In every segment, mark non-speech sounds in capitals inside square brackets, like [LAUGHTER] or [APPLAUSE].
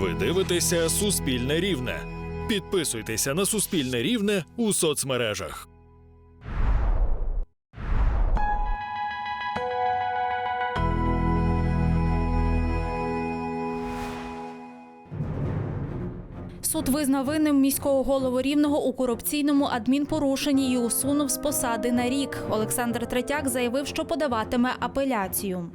Ви дивитеся Суспільне Рівне. Підписуйтеся на Суспільне Рівне у соцмережах. Суд визнав винним міського голову рівного у корупційному адмінпорушенні і усунув з посади на рік. Олександр Третяк заявив, що подаватиме апеляцію.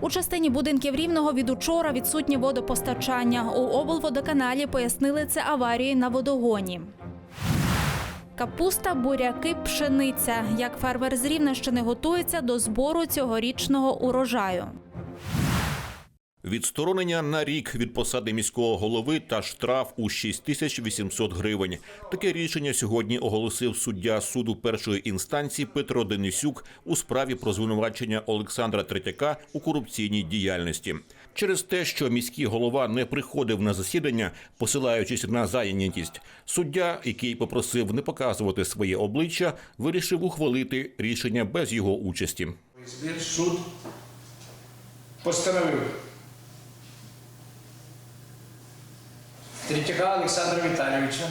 У частині будинків рівного від учора відсутнє водопостачання. У облводоканалі пояснили це аварії на водогоні. Капуста, буряки, пшениця. Як фермер з Рівненщини готується до збору цьогорічного урожаю. Відсторонення на рік від посади міського голови та штраф у 6800 гривень. Таке рішення сьогодні оголосив суддя суду першої інстанції Петро Денисюк у справі про звинувачення Олександра Третяка у корупційній діяльності. Через те, що міський голова не приходив на засідання, посилаючись на зайнятість, суддя, який попросив не показувати своє обличчя, вирішив ухвалити рішення без його участі. Суд постановив Третяка Олександра Віталійовича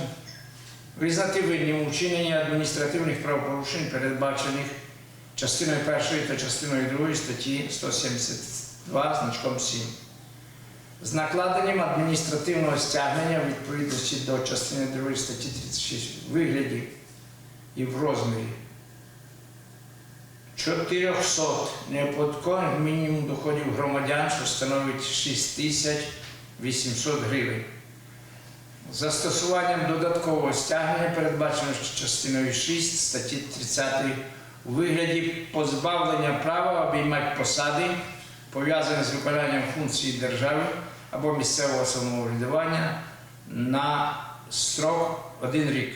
визнати винним у вчиненні адміністративних правопорушень, передбачених частиною 1 та частиною 2 статті 172 значком 7. З накладенням адміністративного стягнення відповідності до частини 2 статті 36 в вигляді і в розмірі 400 неоподаткованих мінімум доходів громадян, що становить 6800 гривень. Застосуванням додаткового стягнення передбачено частиною 6 статті 30 у вигляді позбавлення права обіймати посади, пов'язані з виконанням функцій держави або місцевого самоврядування на строк один рік.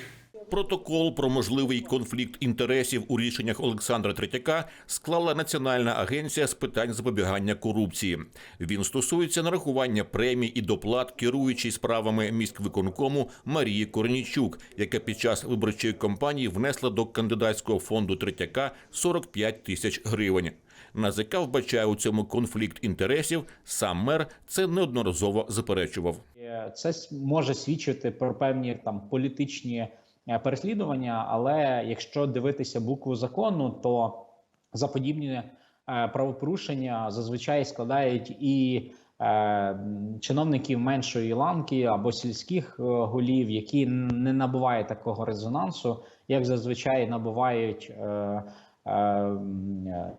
Протокол про можливий конфлікт інтересів у рішеннях Олександра Третяка склала Національна агенція з питань запобігання корупції. Він стосується нарахування премій і доплат керуючій справами міськвиконкому Марії Корнічук, яка під час виборчої кампанії внесла до кандидатського фонду Третяка 45 тисяч гривень. НАЗК вбачає у цьому конфлікт інтересів. Сам мер це неодноразово заперечував. Це може свідчити про певні там політичні переслідування, але якщо дивитися букву закону, то за подібні е, правопорушення зазвичай складають і е, чиновників меншої ланки або сільських е, голів, які не набувають такого резонансу, як зазвичай набувають е, е, е,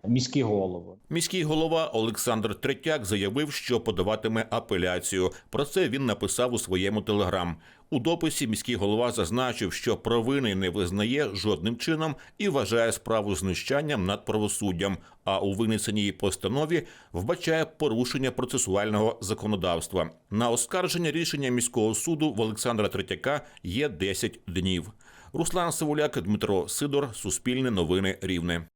міські голови. Міський голова Олександр Третяк заявив, що подаватиме апеляцію. Про це він написав у своєму телеграм. У дописі міський голова зазначив, що провини не визнає жодним чином і вважає справу знущанням над правосуддям. А у винесеній постанові вбачає порушення процесуального законодавства. На оскарження рішення міського суду в Олександра Третяка є 10 днів. Руслан Савуляк, Дмитро Сидор, Суспільне новини Рівне.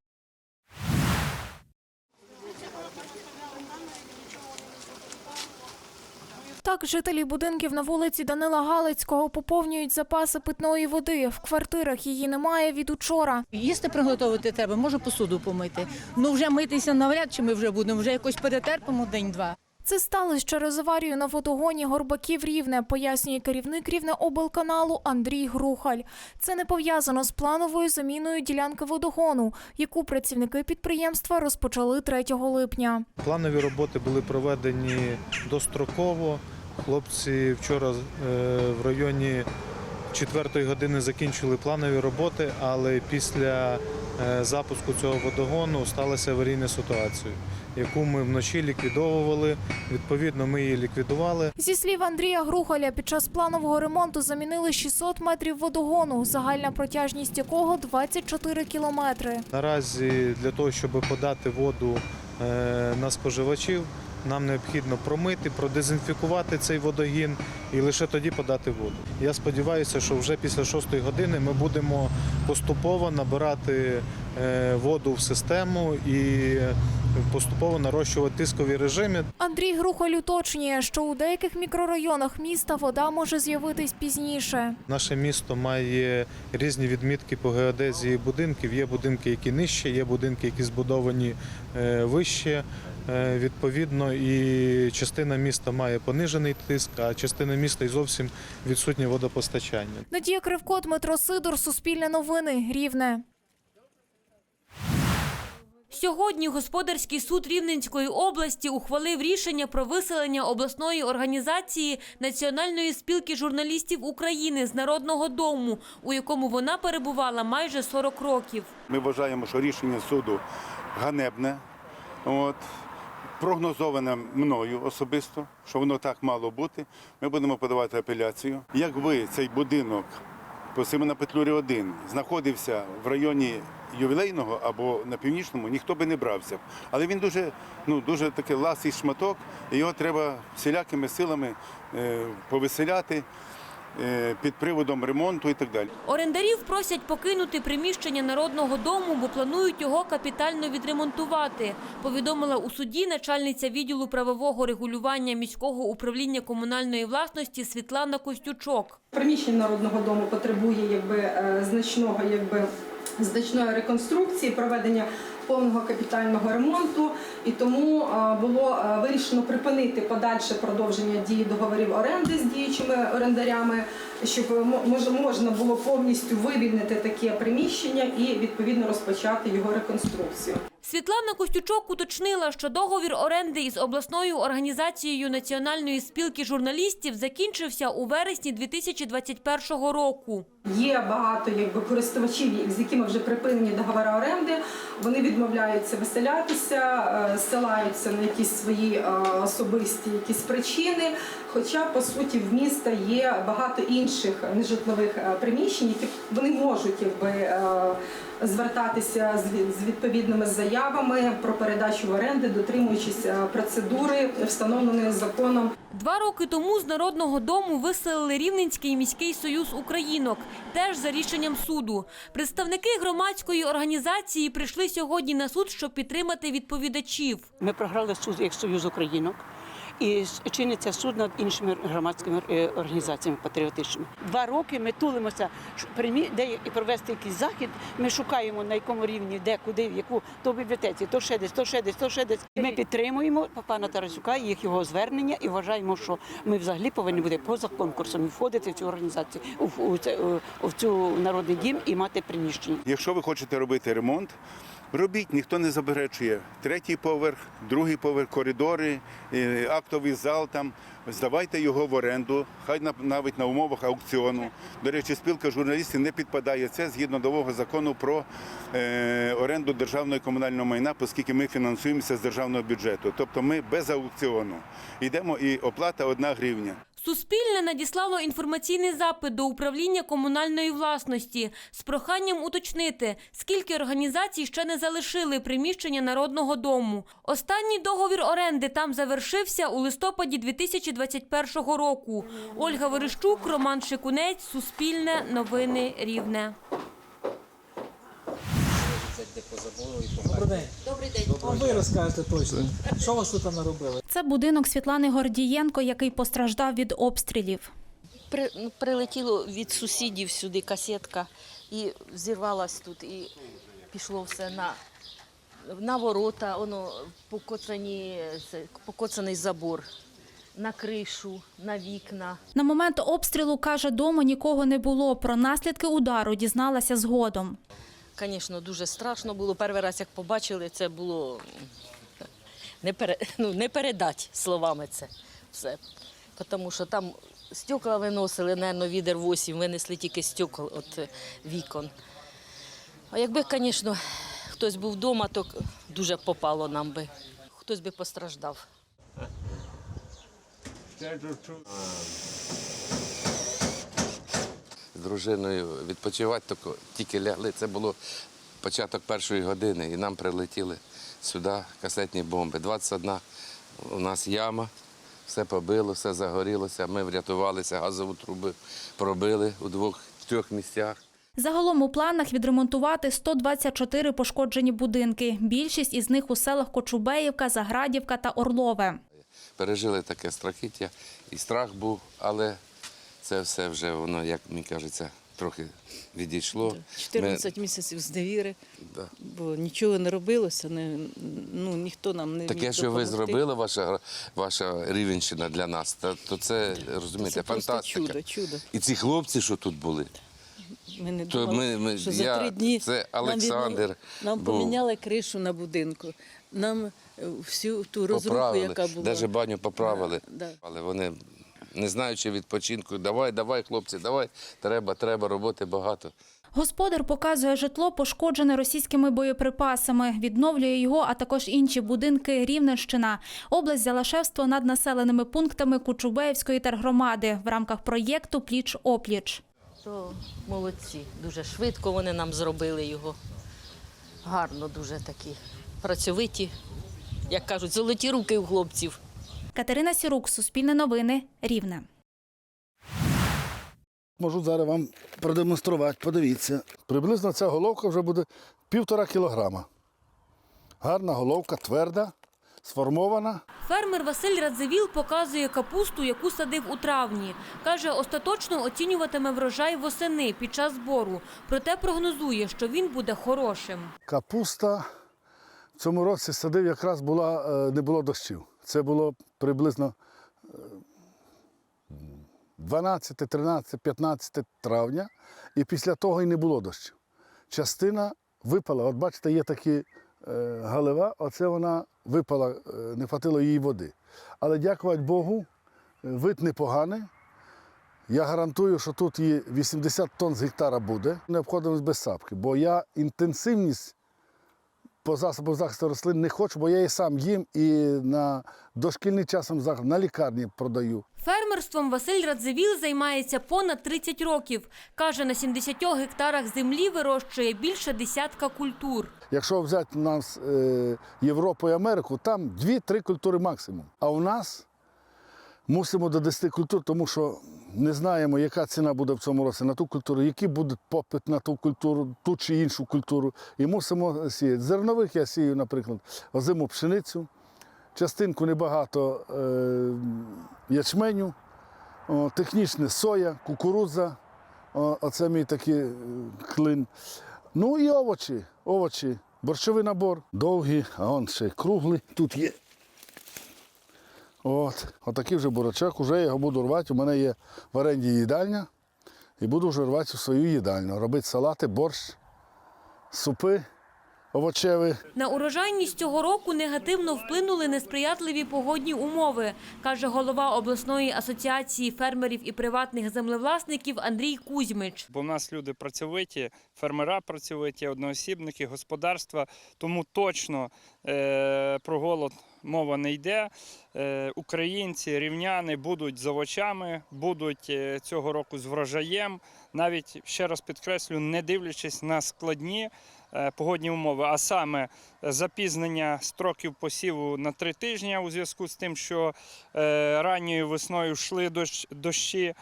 Так, жителі будинків на вулиці Данила Галицького поповнюють запаси питної води. В квартирах її немає від учора. Їсти приготувати треба, може посуду помити. Ну вже митися навряд чи ми вже будемо, вже якось перетерпимо день-два. Це сталося через аварію на водогоні Горбаків Рівне, пояснює керівник Рівне облканалу Андрій Грухаль. Це не пов'язано з плановою заміною ділянки водогону, яку працівники підприємства розпочали 3 липня. Планові роботи були проведені достроково. Хлопці вчора е, в районі 4 години закінчили планові роботи, але після е, запуску цього водогону сталася аварійна ситуація, яку ми вночі ліквідовували. Відповідно, ми її ліквідували. Зі слів Андрія Грухаля, під час планового ремонту замінили 600 метрів водогону, загальна протяжність якого 24 кілометри. Наразі для того, щоб подати воду е, на споживачів, нам необхідно промити, продезінфікувати цей водогін і лише тоді подати воду. Я сподіваюся, що вже після 6 години ми будемо поступово набирати е, воду в систему і поступово нарощувати тискові режими. Андрій Грухаль уточнює, що у деяких мікрорайонах міста вода може з'явитись пізніше. Наше місто має різні відмітки по геодезії будинків. Є будинки, які нижче, є будинки, які збудовані е, вище. Е, Відповідно, і частина міста має понижений тиск, а частина міста і зовсім відсутнє водопостачання. Надія Кривко, Дмитро Сидор, Суспільне новини, Рівне. Сьогодні господарський суд Рівненської області ухвалив рішення про виселення обласної організації Національної спілки журналістів України з Народного дому, у якому вона перебувала майже 40 років. Ми вважаємо, що рішення суду ганебне, от, прогнозоване мною особисто, що воно так мало бути. Ми будемо подавати апеляцію. Якби цей будинок по Симона Петлюри 1 знаходився в районі ювілейного або на північному, ніхто би не брався. Але він дуже, ну, дуже такий ласий шматок, і його треба всілякими силами е, повеселяти під приводом ремонту і так далі. Орендарів просять покинути приміщення Народного дому, бо планують його капітально відремонтувати, повідомила у суді начальниця відділу правового регулювання міського управління комунальної власності Світлана Костючок. Приміщення народного дому потребує якби е, значного, якби значної реконструкції, проведення повного капітального ремонту, і тому е, було е, вирішено припинити подальше продовження дії договорів оренди з діючими орендарями, щоб мо- можна було повністю вивільнити таке приміщення і відповідно розпочати його реконструкцію. Світлана Костючок уточнила, що договір оренди із обласною організацією Національної спілки журналістів закінчився у вересні 2021 року. Є багато якби користувачів, з якими вже припинені договори оренди. Вони відмовляються виселятися, е, ссилаються на якісь свої е, особисті якісь причини. Хоча по суті в міста є багато інших нежитлових е, приміщень, які вони можуть якби. Звертатися з відповідними заявами про передачу в оренди, дотримуючись е, процедури, встановленої законом Два роки тому з Народного дому виселили Рівненський міський союз українок, теж за рішенням суду. Представники громадської організації прийшли сьогодні на суд, щоб підтримати відповідачів. Ми програли суд як Союз Українок. І чиниться суд над іншими громадськими е, організаціями патріотичними. Два роки ми тулимося, де провести якийсь захід. Ми шукаємо на якому рівні, де, куди, в яку то в бібліотеці, то ще десь, то ще десь, то ще десь. Ми підтримуємо пана Тарасюка їх його звернення і вважаємо, що ми взагалі повинні бути поза конкурсом входити в цю організацію, в цю народний дім і мати приміщення. Якщо ви хочете робити ремонт, робіть, ніхто не заперечує. Третій поверх, другий поверх, коридори, е, актовий зал там. Здавайте його в оренду, хай навіть на умовах аукціону. До речі, спілка журналістів не підпадає це згідно нового закону про е, оренду державного і комунального майна, оскільки ми фінансуємося з державного бюджету. Тобто ми без аукціону. Йдемо і оплата одна гривня. Суспільне надіслало інформаційний запит до управління комунальної власності з проханням уточнити, скільки організацій ще не залишили приміщення Народного дому. Останній договір оренди там завершився у листопаді 2021 року. Ольга Верещук, Роман Шикунець, Суспільне, Новини Рівне. Добрий день. Добрий день. А ви розкажете точно. Що вас тут наробили? Це будинок Світлани Гордієнко, який постраждав від обстрілів. При, ну, прилетіло від сусідів сюди касетка і зірвалась тут, і пішло все на, на ворота, воно покоцані, покоцаний забор, на кришу, на вікна. На момент обстрілу каже, дома нікого не було. Про наслідки удару дізналася згодом. Звісно, дуже страшно було. Перший раз, як побачили, це було не, пере, [LAUGHS] ну, не передати словами це все. Тому що там стекла виносили, напевно, відер 8, винесли тільки стекол від е, вікон. А якби, звісно, хтось був вдома, то дуже попало нам би. Хтось би постраждав. З дружиною відпочивати, тільки- тільки лягли. Це було початок першої години, і нам прилетіли сюди касетні бомби. 21 у нас яма, все побило, все загорілося. Ми врятувалися, газову трубу пробили у двох трьох місцях. Загалом у планах відремонтувати 124 пошкоджені будинки. Більшість із них у селах Кочубеївка, Заградівка та Орлове. Пережили таке страхіття, і страх був, але це все вже воно, як мені кажеться, трохи відійшло. 14 місяців з невіри, Да. бо нічого не робилося, не, ну, ніхто нам не Таке, міг що ви допомогти. зробили, ваша, ваша Рівенщина для нас, то, то це, розумієте, Це просто фантастика. чудо, чудо. І ці хлопці, що тут були, Ми не То думали, ми- ми- що я- за три дні це нам Олександр Нам, був. поміняли кришу на будинку. Нам е, всю ту розруху, поправили, яка була. навіть баню поправили. Да. Але вони, не знаючи відпочинку, давай, давай, хлопці, давай, треба, треба, роботи багато. Господар показує житло, пошкоджене російськими боєприпасами, відновлює його, а також інші будинки Рівненщина. Область взяла шефство над населеними пунктами Кучубеївської тергромади в рамках проєкту Пліч опліч. То молодці. Дуже швидко вони нам зробили його. Гарно дуже такі. Працьовиті, як кажуть, золоті руки у хлопців. Катерина Сірук, Суспільне новини, Рівне. Можу зараз вам продемонструвати, подивіться. Приблизно ця головка вже буде півтора кілограма. Гарна головка, тверда, сформована. Фермер Василь Радзивіл показує капусту, яку садив у травні. Каже, остаточно оцінюватиме врожай восени під час збору. Проте прогнозує, що він буде хорошим. Капуста в цьому році садив якраз була, е, не було дощів. Це було приблизно е, 12, 13, 15 травня, і після того і не було дощів. Частина випала. От бачите, є такі е, галива, оце вона випала, е, не хватило їй води. Але дякувати Богу, е, вид непоганий. Я гарантую, що тут і 80 тонн з гектара буде. Не обходимось без сапки, бо я інтенсивність по засобам захисту рослин не хочу, бо я і сам їм і на дошкільний часом на лікарні продаю. Фермерством Василь Радзивіл займається понад 30 років. Каже, на 70 гектарах землі вирощує більше десятка культур. Якщо взяти у нас е, Європу і Америку, там 2-3 культури максимум. А у нас мусимо до 10 культур, тому що не знаємо, яка ціна буде в цьому році на ту культуру, який буде попит на ту культуру, ту чи іншу культуру. І мусимо сіяти. Зернових я сію, наприклад, озиму пшеницю, частинку небагато е, ячменю, технічне соя, кукурудза. Оце мій такий е, клин. Ну і овочі, овочі. Борщовий набор. Довгі, а он ще круглий. Тут є. От, отакий вже бурачок, уже я його буду рвати. У мене є в оренді їдальня. І буду вже рвати у свою їдальню. Робити салати, борщ, супи овочеві. На урожайність цього року негативно вплинули несприятливі погодні умови, каже голова обласної асоціації фермерів і приватних землевласників Андрій Кузьмич. Бо в нас люди працьовиті, фермера працьовиті, одноосібники, господарства. Тому точно е, про голод мова не йде. Е, українці, рівняни будуть з овочами, будуть е, цього року з врожаєм. Навіть ще раз підкреслю, не дивлячись на складні е, погодні умови, а саме запізнення строків посіву на три тижні у зв'язку з тим, що ранньою весною йшли дощ- дощі.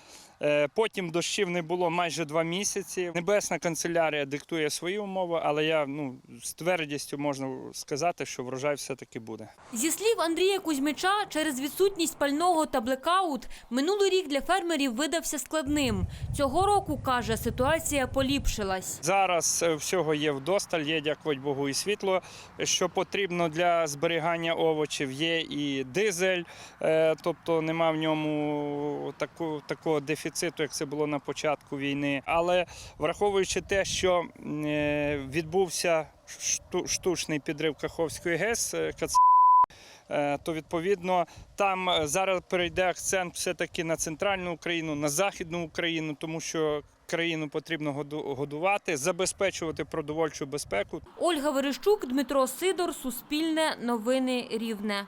Е, Потім дощів не було майже два місяці. Небесна канцелярія диктує свої умови, але я ну з твердістю можна сказати, що врожай все-таки буде. Зі слів Андрія Кузьмича, через відсутність пального та блекаут минулий рік для фермерів видався складним. Цього року, каже, ситуація поліпшилась. Зараз е, всього є вдосталь, є, дякувати Богу, і світло, що потрібно для зберігання овочів. Є і дизель, е, тобто нема в ньому таку, такого дефіциту, як це було на початку війни. Але враховуючи те, що е, відбувся шту- штучний підрив Каховської ГЕС, е, Е, то відповідно там зараз перейде акцент все-таки на центральну Україну, на західну Україну, тому що країну потрібно году- годувати, забезпечувати продовольчу безпеку. Ольга Верещук, Дмитро Сидор, Суспільне, Новини Рівне.